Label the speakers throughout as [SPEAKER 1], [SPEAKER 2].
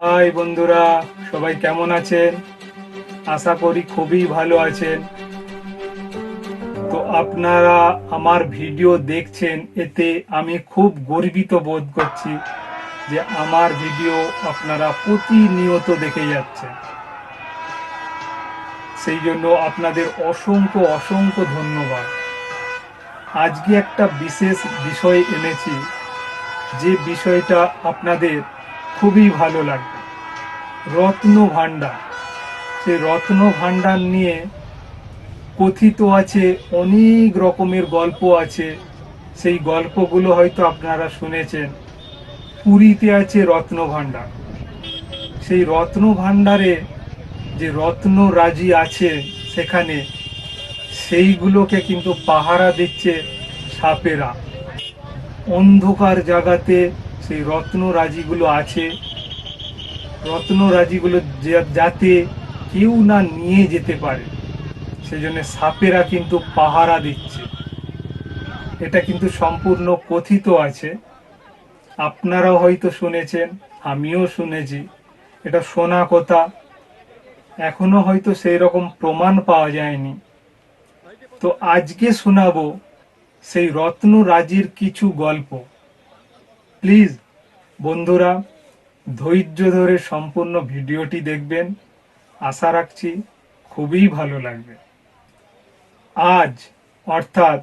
[SPEAKER 1] High বন্ধুরা, সবাই কেমন আছেন? আশা করি খুবই ভালো আছেন। তো আপনারা আমার ভিডিও দেখছেন, এতে আমি খুব গর্বিত বোধ করছি যে আমার ভিডিও আপনারা প্রতিনিয়ত দেখে যাচ্ছেন। সেই জন্য আপনাদের অসংখ্য অসংখ্য ধন্যবাদ। আজকে একটা বিশেষ বিষয় এনেছি, যে বিষয়টা আপনাদের খুবই ভালো লাগবে রত্ন ভাণ্ডার। সেই রত্ন ভাণ্ডার নিয়ে কথিত আছে, অনেক রকমের গল্প আছে। সেই গল্পগুলো হয়তো আপনারা শুনেছেন। পুরীতে আছে রত্ন ভাণ্ডার। সেই রত্ন ভাণ্ডারে যে রত্ন রাজি আছে সেখানে, সেইগুলোকে কিন্তু পাহারা দিচ্ছে সাপেরা। অন্ধকার জায়গাতে সেই রত্ন রাজিগুলো আছে। রত্ন রাজিগুলো যাতে কেউ না নিয়ে যেতে পারে, সেজন্য সাপেরা কিন্তু পাহারা দিচ্ছে। এটা কিন্তু সম্পূর্ণ কথিত আছে। আপনারাও হয়তো শুনেছেন, আমিও শুনেছি। এটা শোনা কথা। এখনও হয়তো সেই রকম প্রমাণ পাওয়া যায়নি। তো আজকে শোনাবো সেই রত্ন রাজির কিছু গল্প। প্লিজ বন্ধুরা, ধৈর্য ধরে সম্পূর্ণ ভিডিওটি দেখবেন। আশা রাখছি খুবই ভালো লাগবে। আজ, অর্থাৎ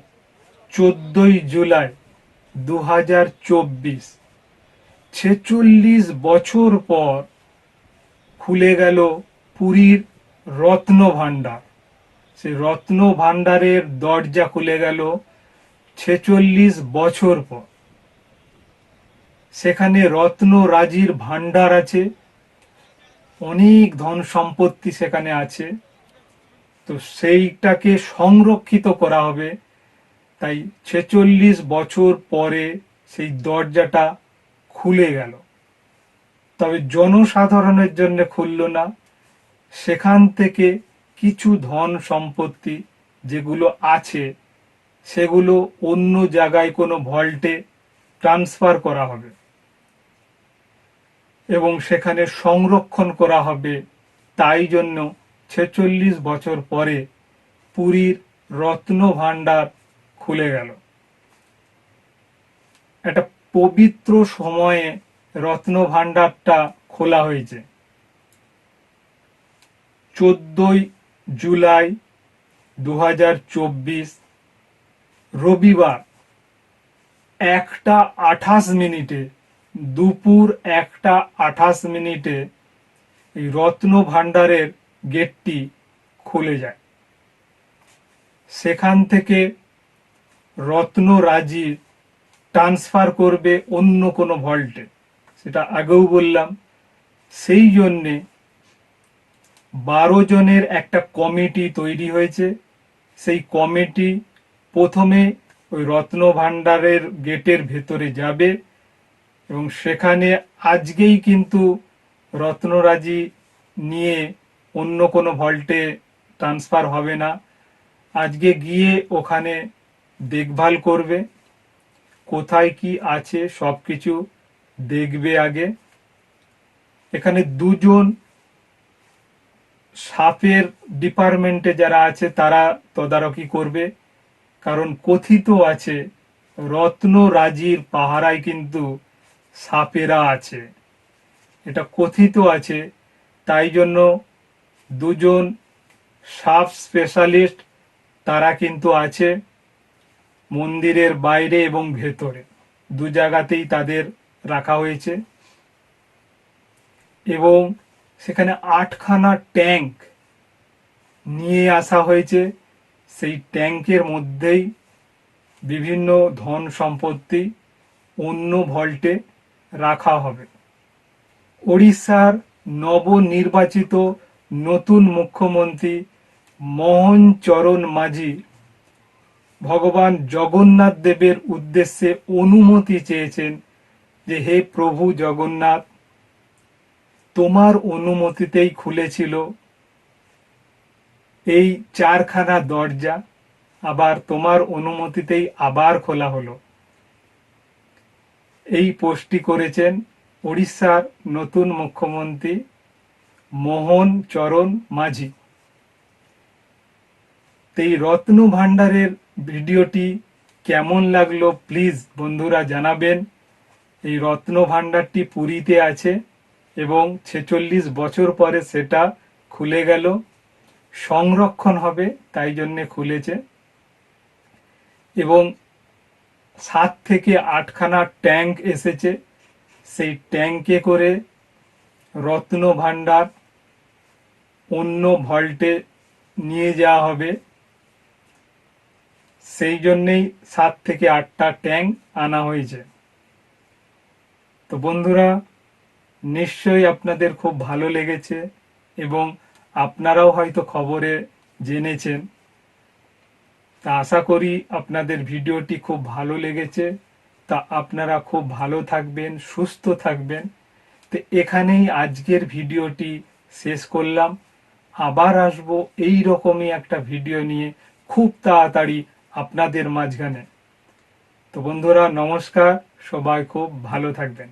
[SPEAKER 1] চোদ্দই জুলাই দু হাজার চব্বিশ, ছেচল্লিশ বছর পর খুলে গেল পুরীর রত্ন ভাণ্ডার। সেই রত্ন ভাণ্ডারের দরজা খুলে গেল ছেচল্লিশ বছর পর। সেখানে রত্ন রাজির ভাণ্ডার আছে। অনেক ধন সম্পত্তি সেখানে আছে। তো সেইটাকে সংরক্ষিত করা হবে। তাই ছেচল্লিশ বছর পরে সেই দরজাটা খুলে গেল। তবে জনসাধারণের জন্য খুলল না। সেখান থেকে কিছু ধন সম্পত্তি যেগুলো আছে, সেগুলো অন্য জায়গায় কোনো ভল্টে ট্রান্সফার করা হবে। এবং সেখানে সংরক্ষণ করা হবে। তাই জন্য ছেচল্লিশ বছর পরে পুরীর রত্ন ভাণ্ডার খুলে গেল। একটা পবিত্র সময়ে রত্ন ভাণ্ডারটা খোলা হয়েছে। চোদ্দই জুলাই দু হাজার চব্বিশ রবিবার একটা আঠাশ মিনিটে দুপুর একটা আঠাশ মিনিটে এই রত্ন ভাণ্ডারের গেটটি খুলে যায়। সেখান থেকে রত্ন রাজি ট্রান্সফার করবে অন্য কোনো ভল্টে। সেটা আগেও বললাম। সেই জন্যে বারো জনের একটা কমিটি তৈরি হয়েছে। সেই কমিটি প্রথমে ওই রত্ন ভাণ্ডারের গেটের ভেতরে যাবে। এবং সেখানে আজকেই কিন্তু রত্নরাজি নিয়ে অন্য কোনো ভল্টে ট্রান্সফার হবে না। আজকে গিয়ে ওখানে দেখভাল করবে, কোথায় কি আছে সব কিছু দেখবে আগে। এখানে দুজন সাপের ডিপার্টমেন্টে যারা আছে তারা তদারকি করবে, কারণ কথিত আছে রত্ন রাজির পাহারায় কিন্তু সাপেরা আছে। এটা কথিত আছে, তাই জন্য দুজন সাপ স্পেশালিস্ট তারা কিন্তু আছে মন্দিরের বাইরে এবং ভেতরে। দু জায়গাতেই তাদের রাখা হয়েছে। এবং সেখানে আটখানা ট্যাঙ্ক নিয়ে আসা হয়েছে। সেই ট্যাঙ্কের মধ্যেই বিভিন্ন ধন সম্পত্তি, অন্য ভল্টে রাখা হবে। ওড়িশার নবনির্বাচিত নতুন মুখ্যমন্ত্রী মোহন চরণ মাঝি ভগবান জগন্নাথ দেবের উদ্দেশ্যে অনুমতি চেয়েছেন যে, হে প্রভু জগন্নাথ, তোমার অনুমতিতেই খুলেছিল এই চারখানা দরজা, আবার তোমার অনুমতিতেই আবার খোলা হলো। এই পোস্টটি করেছেন উড়িষ্যার নতুন মুখ্যমন্ত্রী মোহন চরণ মাঝি। এই রত্ন ভাণ্ডারের ভিডিওটি কেমন লাগল প্লিজ বন্ধুরা জানাবেন। এই রত্ন ভাণ্ডারটি পুরীতে আছে এবং ছেচল্লিশ বছর পরে সেটা খুলে গেল। সংরক্ষণ হবে, তাই জন্যে খুলেছে। এবং সাত থেকে আটখানা ট্যাঙ্ক এসেছে। সেই ট্যাঙ্কে করে রত্ন ভাণ্ডার অন্য ভল্টে নিয়ে যাওয়া হবে। সেই জন্যেই সাত থেকে আটটা ট্যাঙ্ক আনা হয়েছে। তো বন্ধুরা, নিশ্চয়ই আপনাদের খুব ভালো লেগেছে এবং আপনারাও হয়তো খবরে জেনেছেন। তা আশা করি আপনাদের ভিডিওটি খুব ভালো লেগেছে। তা আপনারা খুব ভালো থাকবেন, সুস্থ থাকবেন। তো এখানেই আজকের ভিডিওটি শেষ করলাম। আবার আসব এই রকমই একটা ভিডিও নিয়ে খুব তাড়াতাড়ি আপনাদের মাঝখানে। তো বন্ধুরা, নমস্কার। সবাই খুব ভালো থাকবেন।